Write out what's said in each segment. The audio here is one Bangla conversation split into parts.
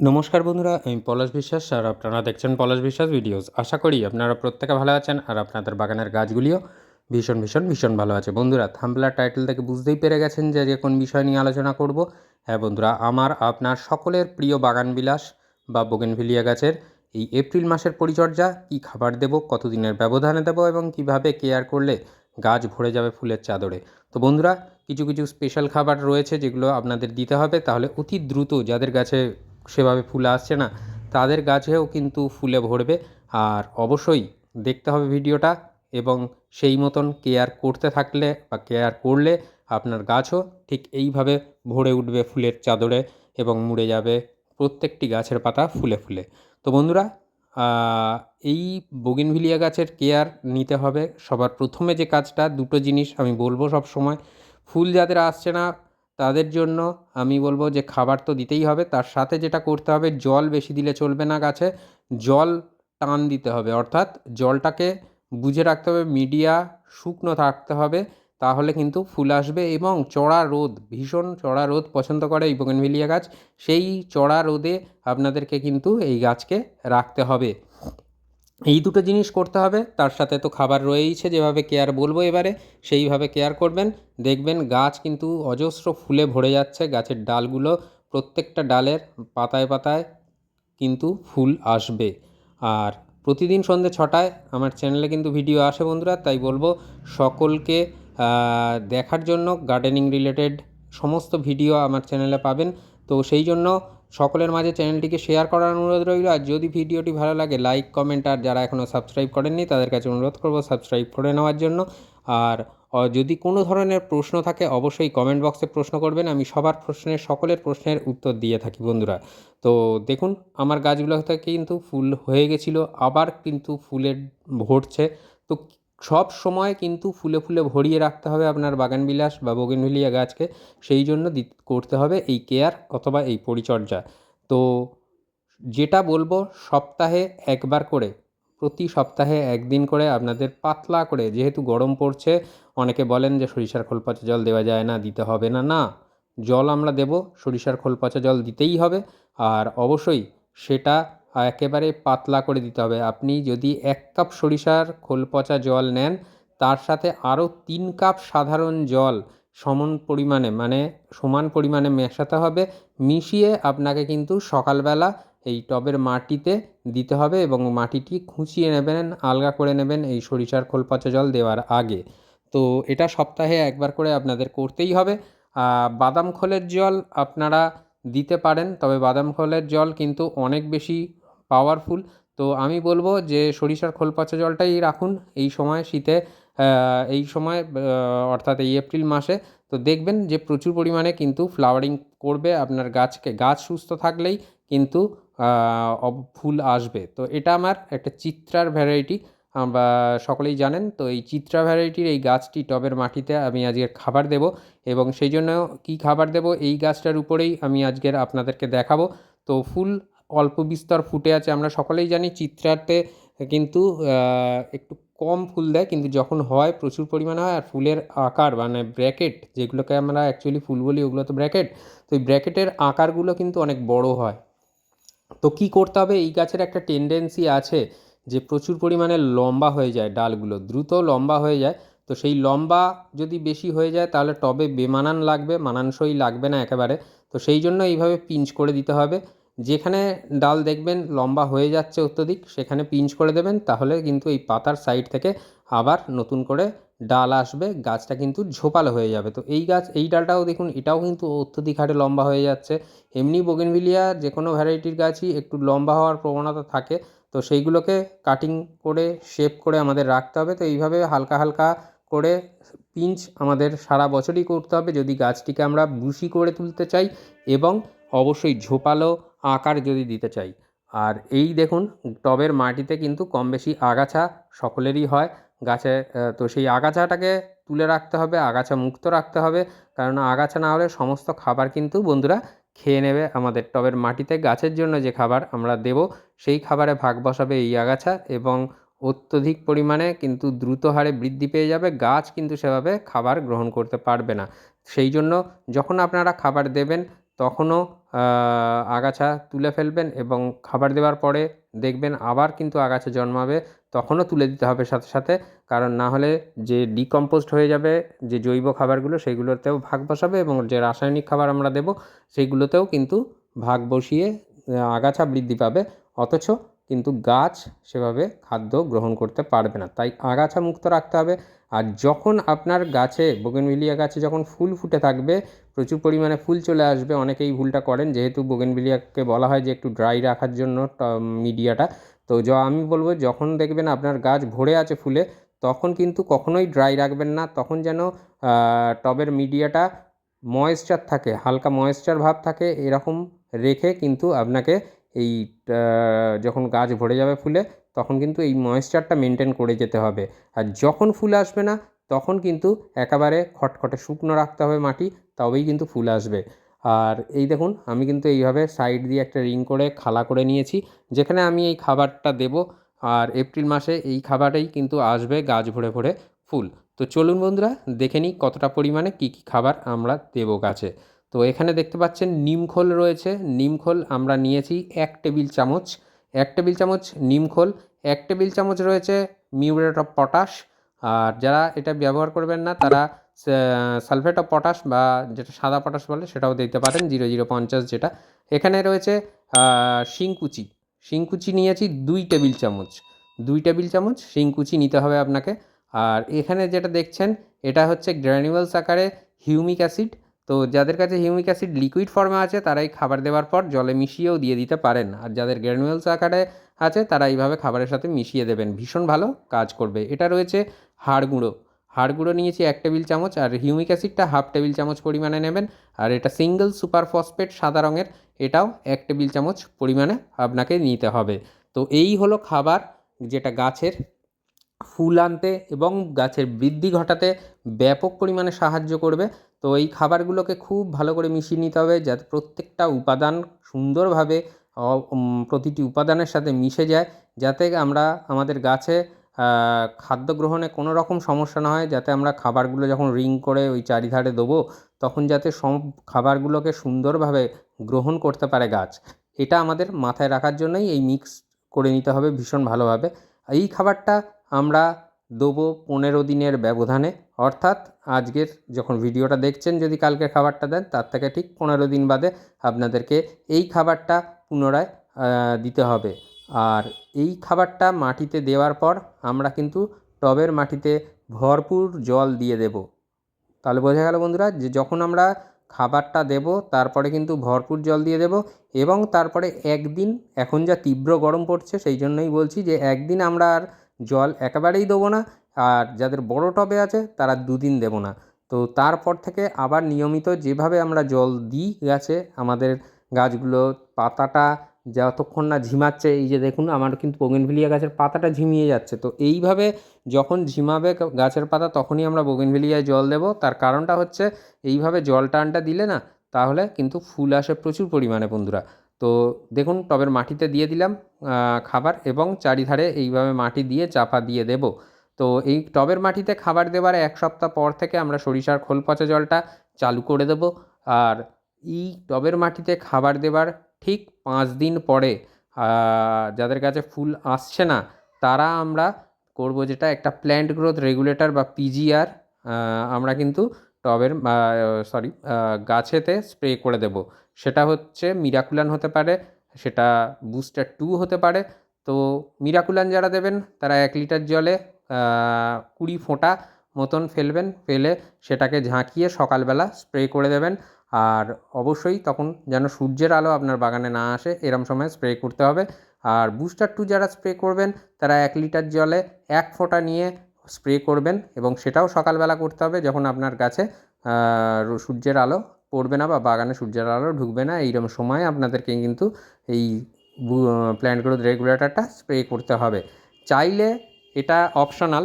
নমস্কার বন্ধুরা, আমি পলাশ বিশ্বাস আর আপনারা দেখছেন পলাশ বিশ্বাস ভিডিওস। আশা করি আপনারা প্রত্যেকে ভালো আছেন আর আপনাদের বাগানের গাছগুলিও ভীষণ ভীষণ ভীষণ ভালো আছে। বন্ধুরা থাম্বলার টাইটেল থেকে বুঝতেই পেরে গেছেন যে যে কোন বিষয় নিয়ে আলোচনা করব। হ্যাঁ বন্ধুরা, আমার, আপনার সকলের প্রিয় বাগান বিলাস বা বোগেনভিলিয়া গাছের এই এপ্রিল মাসের পরিচর্যা, কী খাবার দেব, কতদিনের ব্যবধানে দেব এবং কীভাবে কেয়ার করলে গাছ ভরে যাবে ফুলের চাদরে। তো বন্ধুরা, কিছু কিছু স্পেশাল খাবার রয়েছে যেগুলো আপনাদের দিতে হবে। তাহলে অতি দ্রুত যাদের গাছে সেভাবে ফুল আসছে না। তাদের গাছেও কিন্তু ফুলে ভরবে। আর অবশ্যই দেখতে হবে ভিডিওটা এবং সেই মতন কেয়ার করতে থাকলে বা কেয়ার করলে আপনার গাছও ঠিক এইভাবে ভরে উঠবে ফুলের চাদরে এবং মুড়ে যাবে প্রত্যেকটি গাছের পাতা ফুলে ফুলে। তো বন্ধুরা এই বগিনভিলিয়া গাছের কেয়ার নিতে হবে। সবার প্রথমে যে কাজটা, দুটো জিনিস আমি বলব সব সময় ফুল যাদের আসছে না তাদের জন্য আমি বলব যে খাবার তো দিতেই হবে। তার সাথে যেটা করতে হবে, জল বেশি দিলে চলবে না গাছে। জল টান দিতে হবে, অর্থাৎ জলটাকে বুঝে রাখতে হবে, মিডিয়া শুকনো থাকতে হবে, তাহলে কিন্তু ফুল আসবে এবং চড়া রোদ, ভীষণ চড়া রোদ পছন্দ করে এই বোগেনভিলিয়া গাছ। সেই চড়া রোদে আপনাদেরকে কিন্তু এই গাছকে রাখতে হবে। এই দুটো জিনিস করতে হবে। তার সাথে তো খাবার রয়েইছে, যেভাবে কেয়ার বলব এবারে, সেইভাবে কেয়ার করবেন। দেখবেন গাছ কিন্তু অজস্র ফুলে ভরে যাচ্ছে, গাছের ডালগুলো প্রত্যেকটা ডালের পাতায় পাতায় কিন্তু ফুল আসবে। আর প্রতিদিন সন্ধ্যে ছটায় আমার চ্যানেলে কিন্তু ভিডিও আসে বন্ধুরা, তাই বলব সকলকে দেখার জন্য গার্ডেনিং রিলেটেড সমস্ত ভিডিও আমার চ্যানেলে পাবেন। তো সেই জন্য সকলের মাঝে চ্যানেলটিকে শেয়ার করার অনুরোধ রইল। আর যদি ভিডিওটি ভালো লাগে লাইক কমেন্ট আর যারা এখনও সাবস্ক্রাইব করেননি, তাদের কাছে অনুরোধ করব সাবস্ক্রাইব করে নেওয়ার জন্য। আর যদি কোনো ধরনের প্রশ্ন থাকে, অবশ্যই কমেন্ট বক্সে প্রশ্ন করবেন। আমি সবার প্রশ্নের, সকলের প্রশ্নের উত্তর দিয়ে থাকি বন্ধুরা। তো দেখুন, আমার গাছগুলো থেকে কিন্তু ফুল হয়ে গেছিল, আবার কিন্তু ফুলের ভরছে। তো সব সময় কিন্তু ফুলে ফুলে ভরিয়ে রাখতে হবে আপনার বাগানবিলাস বা বগেনভিলিয়া গাছকে। সেই জন্য করতে হবে এই কেয়ার অথবা এই পরিচর্যা। তো যেটা বলব, সপ্তাহে একবার করে, প্রতি সপ্তাহে একদিন করে আপনাদের পাতলা করে, যেহেতু গরম পড়ছে, অনেকে বলেন যে সরিষার খোল পচা জল দেওয়া যায় না, দিতে হবে না না। জল আমরা দেব, সরিষার খোল পচা জল দিতেই হবে। আর অবশ্যই সেটা একেবারে পাতলা করে দিতে হবে। আপনি যদি এক কাপ সরিষার খোল পচা জল নেন, তার সাথে আরও তিন কাপ সাধারণ জল সমান পরিমাণে মানে সমান পরিমাণে মেশাতে হবে। মিশিয়ে আপনাকে কিন্তু সকালবেলা এই টবের মাটিতে দিতে হবে এবং মাটিটি খুঁচিয়ে নেবেন, আলগা করে নেবেন এই সরিষার খোল পচা জল দেওয়ার আগে। তো এটা সপ্তাহে একবার করে আপনাদের করতেই হবে। বাদাম খোলের জল আপনারা দিতে পারেন, তবে বাদাম খোলের জল কিন্তু অনেক বেশি পাওয়ারফুল তো আমি বলব যে সরিষার খোল পচা জলটাই রাখুন এই সময় শীতে এই সময় অর্থাৎ এই এপ্রিল মাসে। তো দেখবেন যে প্রচুর পরিমাণে কিন্তু ফ্লাওয়ারিং করবে আপনার গাছকে। গাছ সুস্থ থাকলেই কিন্তু ফুল আসবে। তো এটা আমার একটা চিত্রার ভ্যারাইটি বা সকলেই জানেন, তো এই চিত্রা ভ্যারাইটির এই গাছটি টবের মাটিতে আমি আজকের খাবার দেব এবং সেই জন্য কী খাবার দেব? এই গাছটার উপরেই আমি আজকের আপনাদেরকে দেখাবো। তো ফুল অল্প বিস্তর ফুটে আছে। আমরা সকলেই জানি চিত্রাতে কিন্তু একটু কম ফুল দেয়, কিন্তু যখন হয় প্রচুর পরিমাণে হয়, আর ফুলের আকার মানে ব্র্যাকেট যেগুলোকে আমরা অ্যাকচুয়ালি ফুল বলি ওগুলো তো ব্র্যাকেট, তো এই ব্র্যাকেটের আকারগুলো কিন্তু অনেক বড় হয়। তো কী করতে হবে? এই গাছের একটা টেন্ডেন্সি আছে যে প্রচুর পরিমাণে লম্বা হয়ে যায় ডালগুলো, দ্রুত লম্বা হয়ে যায়। তো সেই লম্বা যদি বেশি হয়ে যায়, তাহলে টবে বেমানান লাগবে, মানানসই লাগবে না একেবারে। তো সেই জন্য এইভাবে পিঞ্চ করে দিতে হবে। যেখানে ডাল দেখবেন লম্বা হয়ে যাচ্ছে অত্যধিক, সেখানে পিঞ্চ করে দেবেন, তাহলে কিন্তু এই পাতার সাইড থেকে আবার নতুন করে ডাল আসবে, গাছটা কিন্তু ঝোপালো হয়ে যাবে। তো এই গাছ, এই ডালটাও দেখুন, এটাও কিন্তু অত্যধিক হারে লম্বা হয়ে যাচ্ছে। এমনি বোগেনভিলিয়া যে কোনো ভ্যারাইটির গাছই একটু লম্বা হওয়ার প্রবণতা থাকে, তো সেইগুলোকে কাটিং করে শেপ করে আমাদের রাখতে হবে। তো এইভাবে হালকা হালকা করে পিঞ্চ আমাদের সারা বছরই করতে হবে। যদি গাছটিকে আমরা বুশি করে তুলতে চাই এবং অবশ্যই ঝোপালো আকার যদি দিতে চাই। আর এই দেখুন, টবের মাটিতে কিন্তু কম বেশি আগাছা সকলেরই হয়। গাছে তো সেই আগাছাটাকে তুলে রাখতে হবে, আগাছা মুক্ত রাখতে হবে। কারণ আগাছা না হলে সমস্ত খাবার কিন্তু বন্ধুরা খেয়ে নেবে আমাদের টবের মাটিতে। গাছের জন্য যে খাবার আমরা দেব, সেই খাবারে ভাগ বসাবে এই আগাছা এবং অত্যধিক পরিমাণে কিন্তু দ্রুত হারে বৃদ্ধি পেয়ে যাবে। গাছ কিন্তু সেভাবে খাবার গ্রহণ করতে পারবে না। সেই জন্য যখন আপনারা খাবার দেবেন তখনও আগাছা তুলে ফেলবেন এবং খাবার দেওয়ার পরে দেখবেন আবার কিন্তু আগাছা জন্মাবে, তখনও তুলে দিতে হবে সাথে সাথে। কারণ না হলে যে ডিকম্পোস্ট হয়ে যাবে, যে জৈব খাবারগুলো সেইগুলোতেও ভাগ বসাবে এবং যে রাসায়নিক খাবার আমরা দেব সেইগুলোতেও কিন্তু ভাগ বসিয়ে, আগাছা বৃদ্ধি পাবে। অথচ কিন্তু গাছ সেভাবে খাদ্য গ্রহণ করতে পারবে না। তাই আগাছা মুক্ত রাখতে হবে। আর যখন আপনার গাছে, বোগেনভিলিয়া গাছে যখন ফুল ফুটে থাকবে, প্রচুর পরিমাণে ফুল চলে আসবে। অনেকেই ভুলটা করেন, যেহেতু বোগেনভিলিয়াকে বলা হয় যে একটু ড্রাই রাখার জন্য মিডিয়াটা। তো য, আমি বলব যখন দেখবেন আপনার গাছ ভরে আছে ফুলে, তখন কিন্তু কখনোই ড্রাই রাখবেন না। তখন যেন টবের মিডিয়াটা ময়েশ্চার থাকে, হালকা ময়েশ্চার ভাব থাকে, এরকম রেখে কিন্তু আপনাকে এই যখন গাছ ভরে যাবে ফুলে, তখন কিন্তু এই ময়েশ্চারটা মেনটেন করে যেতে হবে। আর যখন ফুল আসবে না, তখন কিন্তু একেবারে খটখটে শুকনো রাখতে হবে মাটি, তবেই কিন্তু ফুল আসবে। আর এই দেখুন, আমি কিন্তু এইভাবে সাইড দিয়ে একটা রিং করে খালা করে নিয়েছি, যেখানে আমি এই খাবারটা দেবো। আর এপ্রিল মাসে এই খাবারেই কিন্তু আসবে গাছ ভরে ভরে ফুল। তো চলুন বন্ধুরা, দেখে নিই কতটা পরিমাণে কী কী খাবার আমরা দেবো গাছে। তো এখানে দেখতে পাচ্ছেন নিমখোল রয়েছে। নিমখোল আমরা নিয়েছি এক টেবিল চামচ। এক টেবিল চামচ নিমখোল এক টেবিল চামচ রয়েছে মিউরেট অফ পটাশ। আর যারা এটা ব্যবহার করবেন না, তারা সালফেট অফ পটাশ বা যেটা সাদা পটাশ বলে সেটাও দিতে পারেন, জিরো জিরো পঞ্চাশ যেটা। এখানে রয়েছে শিংকুচি। শিংকুচি নিয়েছি দুই টেবিল চামচ। দুই টেবিল চামচ শিংকুচি নিতে হবে আপনাকে। আর এখানে যেটা দেখছেন, এটা হচ্ছে গ্র্যানুয়ালস আকারে হিউমিক অ্যাসিড। তো যাদের কাছে হিউমিক অ্যাসিড লিকুইড ফর্মে আছে, তারাই খাবার দেওয়ার পর জলে মিশিয়েও দিয়ে দিতে পারেন। আর যাদের গ্র্যানুয়েলস আকারে আছে, তারা এইভাবে খাবারের সাথে মিশিয়ে দেবেন। ভীষণ ভালো কাজ করবে। এটা রয়েছে হাড় গুঁড়ো। হাড় গুঁড়ো নিয়েছি এক টেবিল চামচ, আর হিউমিক অ্যাসিডটা হাফ টেবিল চামচ পরিমাণে নেবেন। আর এটা সিঙ্গেল সুপার ফসফেট সাদা রঙের, এটাও এক টেবিল চামচ পরিমাণে আপনাকে নিতে হবে। তো এই হলো খাবার যেটা গাছের ফুল আনতে এবং গাছের বৃদ্ধি ঘটাতে ব্যাপক পরিমাণে সাহায্য করবে। তো এই খাবারগুলোকে খুব ভালো করে মিশিয়ে নিতে হবে যাতে প্রত্যেকটা উপাদান সুন্দরভাবে প্রতিটি উপাদানের সাথে মিশে যায় যাতে আমরা, আমাদের গাছে খাদ্য গ্রহণে কোনো রকম সমস্যা না হয়। যাতে আমরা খাবারগুলো যখন রিং করে ওই চারিধারে দেবো, তখন যাতে সব খাবারগুলোকে সুন্দরভাবে গ্রহণ করতে পারে গাছ। এটা আমাদের মাথায় রাখার জন্যই এই মিক্স করে নিতে হবে ভীষণ ভালোভাবে। এই খাবারটা আমরা দেবো পনেরো দিনের ব্যবধানে। অর্থাৎ আজকের যখন ভিডিওটা দেখছেন, যদি কালকে খাবারটা দেন, তার থেকে ঠিক পনেরো দিন বাদে আপনাদেরকে এই খাবারটা পুনরায় দিতে হবে। আর এই খাবারটা মাটিতে দেওয়ার পর আমরা কিন্তু টবের মাটিতে ভরপুর জল দিয়ে দেব। তাহলে বোঝা গেল বন্ধুরা, যে যখন আমরা খাবারটা দেব, তারপরে কিন্তু ভরপুর জল দিয়ে দেব এবং তারপরে একদিন, এখন যা তীব্র গরম পড়ছে, সেই জন্যই বলছি যে একদিন আমরা আর জল একেবারেই দেবো না। আর যাদের বড় টবে আছে, তারা দুদিন দেবো না। তো তারপর থেকে আবার নিয়মিত যেভাবে আমরা জল দিই গাছে, আমাদের গাছগুলো পাতাটা যতক্ষণ না ঝিমাচ্ছে, এই যে দেখুন আমার কিন্তু বোগেনভিলিয়া গাছের পাতাটা ঝিমিয়ে যাচ্ছে। তো এইভাবে যখন ঝিমাবে গাছের পাতা, তখনই আমরা বোগেনভিলিয়ায় জল দেবো। তার কারণটা হচ্ছে, এইভাবে জল টানটা দিলে না, তাহলে কিন্তু ফুল আসে প্রচুর পরিমাণে বন্ধুরা। তো দেখুন, টবের মাটিতে দিয়ে দিলাম খাবার এবং চারিধারে এইভাবে মাটি দিয়ে চাপা দিয়ে দেব। তো এই টবের মাটিতে খাবার দেওয়ার এক সপ্তাহ পর থেকে আমরা সরিষার খোল পচা জলটা চালু করে দেব। আর এই টবের মাটিতে খাবার দেওয়ার ঠিক পাঁচ দিন পরে যাদের কাছে ফুল আসছে না, তারা আমরা করব যেটা একটা প্ল্যান্ট গ্রোথ রেগুলেটর বা পিজিআর আমরা কিন্তু টবের সরি গাছেতে স্প্রে করে দেব। সেটা হচ্ছে মিরাকুলান হতে পারে, সেটা বুস্টার টু হতে পারে। তো মিরাকুলান যারা দেবেন, তারা এক লিটার জলে কুড়ি ফোঁটা মতন ফেলবেন, ফেলে সেটাকে ঝাঁকিয়ে সকালবেলা স্প্রে করে দেবেন। আর অবশ্যই তখন যেন সূর্যের আলো আপনার বাগানে না আসে, এরম সময় স্প্রে করতে হবে। আর বুস্টার টু যারা স্প্রে করবেন, তারা এক লিটার জলে এক ফোঁটা নিয়ে স্প্রে করবেন এবং সেটাও সকালবেলা করতে হবে যখন আপনার গাছে সূর্যের আলো পড়বে না বা বাগানে সূর্যের আলো ঢুকবে না, এইরকম সময় আপনাদেরকে কিন্তু এই প্ল্যান্ট গ্রোথ রেগুলেটরটা স্প্রে করতে হবে। চাইলে এটা অপশনাল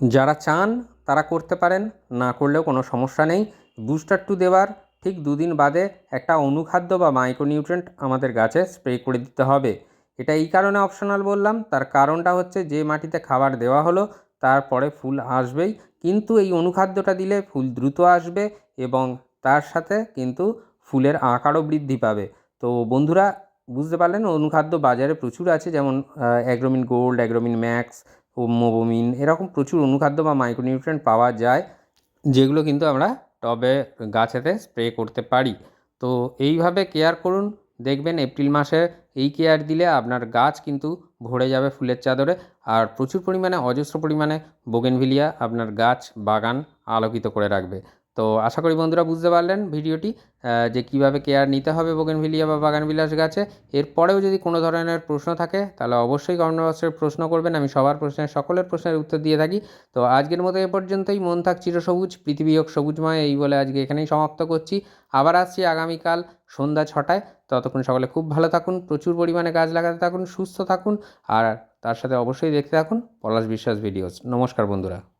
যারা চান তারা করতে পারেন, না করলেও কোনো সমস্যা নেই। বুস্টার টু দেওয়ার ঠিক দুদিন বাদে একটা অনুখাদ্য বা মাইক্রোনিউট্রেন্ট আমাদের গাছে স্প্রে করে দিতে হবে। এটা এই কারণে অপশনাল বললাম, তার কারণটা হচ্ছে যে মাটিতে খাবার দেওয়া হলো তারপরে ফুল আসবেই। কিন্তু এই অনুখাদ্যটা দিলে ফুল দ্রুত আসবে এবং তার সাথে কিন্তু ফুলের আকারও বৃদ্ধি পাবে। তো বন্ধুরা, বুঝতে পারলেন? অনুখাদ্য বাজারে প্রচুর আছে, যেমন Agromin gold, Agromin max Mobomin এরকম প্রচুর অনুখাদ্য বা মাইক্রোনিউট্রিয়েন্ট পাওয়া যায়, যেগুলো কিন্তু আমরা টবে, গাছেতে স্প্রে করতে পারি। তো এইভাবে কেয়ার করুন। দেখবেন এপ্রিল মাসে এই কেয়ার দিলে আপনার গাছ কিন্তু ভরে যাবে ফুলের চাদরে। আর প্রচুর পরিমাণে, অজস্র পরিমাণে বোগেনভিলিয়া আপনার গাছ, বাগান আলোকিত করে রাখবে। তো আশা করি বন্ধুরা বুঝতে পারলেন ভিডিওটি যে কীভাবে কেয়ার নিতে হবে বোগেনভিলিয়া বা বাগান বিলাস গাছে। এরপরেও যদি কোনো ধরনের প্রশ্ন থাকে, তাহলে অবশ্যই কমেন্ট বক্সে প্রশ্ন করবেন, আমি সবার প্রশ্নের, সকলের প্রশ্নের উত্তর দিয়ে থাকি। তো আজকের মতো এ পর্যন্তই, মন থাক চিরসবুজ পৃথিবী হোক সবুজময় এই বলে আজকে এখানেই সমাপ্ত করছি। আবার আসছি আগামীকাল সন্ধ্যা ছটায়। ততক্ষণ সকলে খুব ভালো থাকুন, প্রচুর পরিমাণে গাছ লাগাতে থাকুন, সুস্থ থাকুন, আর তার সাথে অবশ্যই দেখতে থাকুন পলাশ বিশ্বাস ভিডিওস নমস্কার বন্ধুরা।